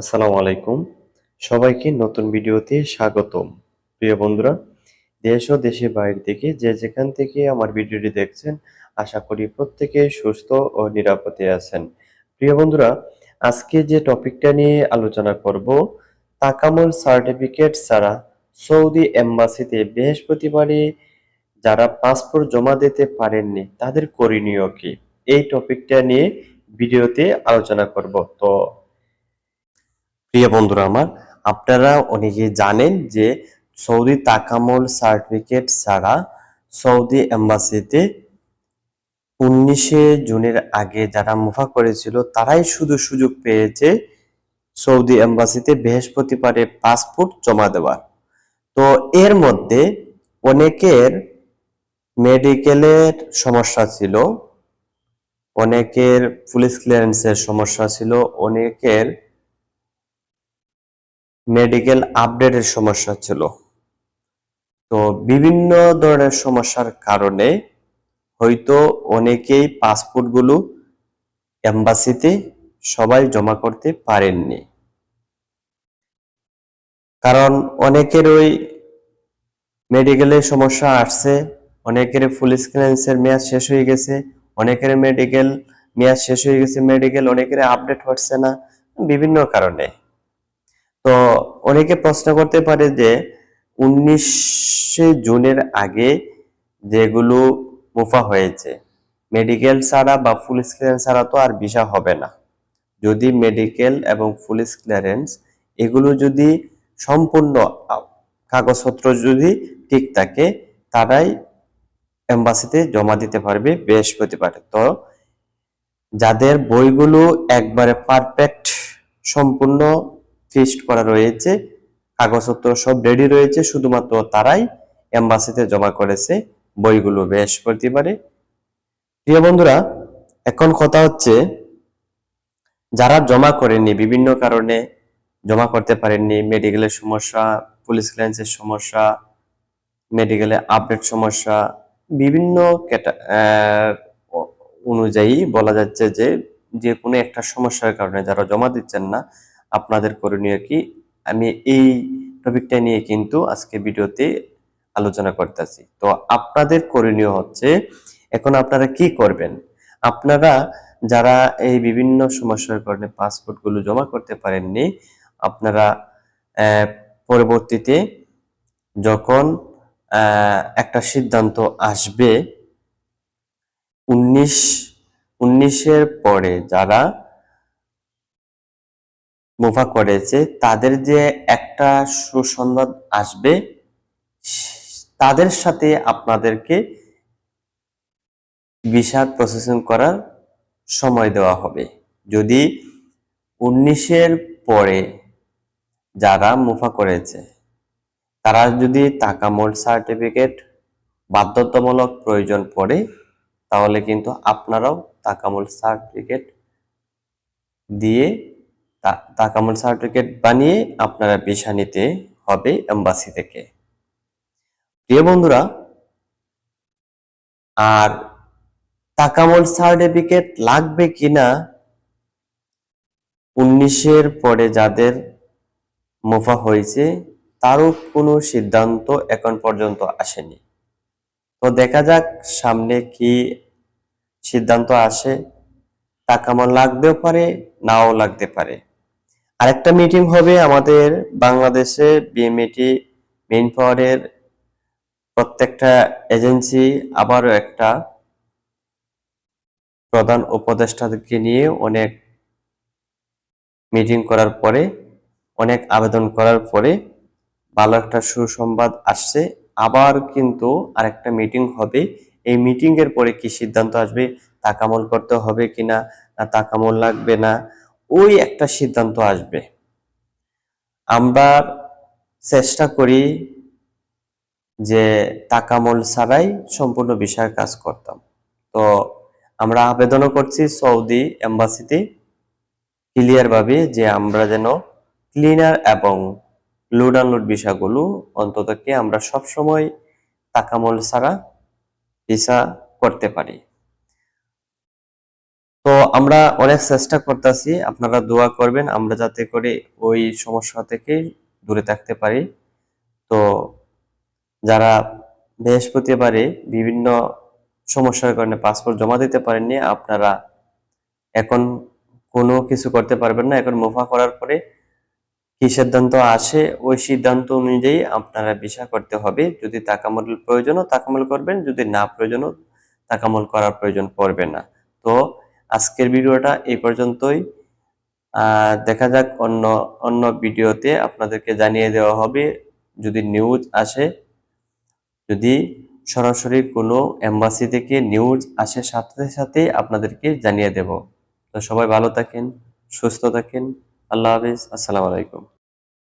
আসসালামু আলাইকুম। সবাইকে নতুন ভিডিওতে স্বাগতম। প্রিয় বন্ধুরা, দেশ ও দেশের বাইরে থেকে যে যেখান থেকে আমার ভিডিওটি দেখছেন, আশা করি প্রত্যেকে সুস্থ ও নিরাপদে আছেন। প্রিয় বন্ধুরা, আজকে যে টপিকটা নিয়ে আলোচনা করব, তাকামুল সার্টিফিকেট ছাড়া সৌদি এম্বাসিতে বৃহস্পতিবারে যারা পাসপোর্ট জমা দিতে পারেননি, তাদের করণীয় কি? এই টপিকটা নিয়ে ভিডিওতে আলোচনা করব। তো প্রিয় বন্ধুরা আমার, আপনারা অনেকে জানেন যে সৌদি তাকামুল সার্টিফিকেট ছাড়া সৌদি এম্বাসিতে উনিশে জুনের আগে যারা মুফা করেছিল, তারাই শুধু সুযোগ পেয়েছে সৌদি এম্বাসিতে বৃহস্পতিবারে পাসপোর্ট জমা দেওয়ার। তো এর মধ্যে অনেকের মেডিকেলের সমস্যা ছিল, অনেকের পুলিশ ক্লিয়ারেন্সের সমস্যা ছিল, অনেকের মেডিকেল আপডেটের সমস্যা ছিল। তো বিভিন্ন ধরনের সমস্যার কারণে হয়তো অনেকেই পাসপোর্টগুলো এম্বাসিতে সবাই জমা করতে পারেননি। কারণ অনেকের ওই মেডিকেলের সমস্যা আসছে, অনেকের পুলিশ ক্লিয়ারেন্সের মেয়াদ শেষ হয়ে গেছে, অনেকের মেডিকেল মেয়াদ শেষ হয়ে গেছে মেডিকেল অনেকের আপডেট হচ্ছে না, বিভিন্ন কারণে। তো অনেকে প্রশ্ন করতে পারে যে উনিশে জুনের আগে যেগুলো মুফা হয়েছে মেডিকেল ছাড়া বা পুলিশ ক্লিয়ারেন্স ছাড়া তো আর ভিসা হবে না। যদি মেডিকেল এবং পুলিশ ক্লিয়ারেন্স এগুলো যদি সম্পূর্ণ কাগজপত্র যদি ঠিক থাকে, তারাই এম্বাসিতে জমা দিতে পারবে বৃহস্পতিবার। তো যাদের বইগুলো একবারে পারফেক্ট সম্পূর্ণ ফিক্সড করা রয়েছে। কাগজপত্র সব রেডি রয়েছে, শুধুমাত্র তারাই এম্বাসিতে জমা করেছে বইগুলো বেশ বৃহস্পতিবারে। প্রিয় বন্ধুরা, এখন কথা হচ্ছে, যারা জমা করেননি, বিভিন্ন কারণে জমা করতে পারেননি মেডিকেলের সমস্যা পুলিশ ক্লিয়ারেন্সের সমস্যা মেডিকেলে আপডেট সমস্যা, বিভিন্ন অনুযায়ী বলা যাচ্ছে যে যে কোনো একটা সমস্যার কারণে যারা জমা দিচ্ছেন না আপনাদের করণীয় কি? আমি এই টপিকটা নিয়ে কিন্তু আজকে ভিডিওতে আলোচনা করতেছি। তো আপনাদের করণীয় হচ্ছে, এখন আপনারা কি করবেন? আপনারা যারা এই বিভিন্ন সমস্যার কারণে পাসপোর্টগুলো জমা করতে পারেননি, আপনারা পরবর্তীতে যখন একটা সিদ্ধান্ত আসবে, উনিশ, উনিশের পরে যারা মুভা করেছে, তাদের যে একটা সুসংবাদ আসবে, তাদের সাথে আপনাদেরকে ভিসা প্রসেসিং করার সময় দেওয়া হবে। যদি উনিশের পরে যারা মুফা করেছে, তারা যদি তাকামল সার্টিফিকেট, বাধ্যতামূলক প্রয়োজন পড়ে, তাহলে কিন্তু আপনারাও তাকামল সার্টিফিকেট দিয়ে তাকামল সার্টিফিকেট বানিয়ে আপনারা ভিসা নিতে হবে এম্বাসি থেকে। প্রিয় বন্ধুরা, আর তাকামল সার্টিফিকেট লাগবে কিনা উনিশের পরে যাদের মুফা হয়েছে, তারও কোনো সিদ্ধান্ত এখন পর্যন্ত আসেনি। তো দেখা যাক সামনে কি সিদ্ধান্ত আসে। তাকামল লাগতেও পারে, নাও লাগতে পারে। আরেকটা মিটিং হবে আমাদের বাংলাদেশে বিএমএটি মেইন পাওয়ারের প্রত্যেকটা এজেন্সি আবারও একটা প্রধান উপদেষ্টাকে নিয়ে অনেক মিটিং করার পরে, অনেক আবেদন করার পরে ভালো একটা সুসংবাদ আসছে। আবার কিন্তু আরেকটা মিটিং হবে। এই মিটিং এর পরে কি সিদ্ধান্ত আসবে, তাকামল করতে হবে কিনা, না তাকামল লাগবে না ওই একটা সিদ্ধান্ত আসবে। আমরা চেষ্টা করি যে তাকামল ছাড়াই সম্পূর্ণ বিষয়ের কাজ করতাম। তো আমরা আবেদনও করছি সৌদি এম্বাসিতে ক্লিয়ার ভাবে যে আমরা যেন ক্লিনার এবং লোড আনলোড বিষয়গুলো অন্ততকে আমরা সবসময় তাকামল ছাড়া ভিসা করতে পারি। তো আমরা অনেক চেষ্টা করতেছি, আপনারা দোয়া করবেন, আমরা যাতে করে ওই সমস্যা থেকে দূরে থাকতে পারি। তো যারা বৃহস্পতিবারে বিভিন্ন সমস্যার কারণে পাসপোর্ট জমা দিতে পারেননি, আপনারা এখন কোনো কিছু করতে পারবেন না। এখন মুফা করার পরে কি সিদ্ধান্ত আসে, ওই সিদ্ধান্ত অনুযায়ী আপনারা ভিসা করতে হবে। যদি তাকামুল প্রয়োজনও তাকামল করবেন, যদি না প্রয়োজনও তাকামল করার প্রয়োজন পড়বে না। তো আজকের ভিডিওটা এই পর্যন্তই। দেখা যাক অন্য অন্য ভিডিওতে আপনাদেরকে জানিয়ে দেওয়া হবে, যদি নিউজ আসে। যদি সরাসরি কোনো এম্বাসি থেকে নিউজ আসে, সাথে সাথে আপনাদেরকে জানিয়ে দেব। তো সবাই ভালো থাকেন, সুস্থ থাকেন। আল্লাহ হাফিজ। আসসালামু আলাইকুম।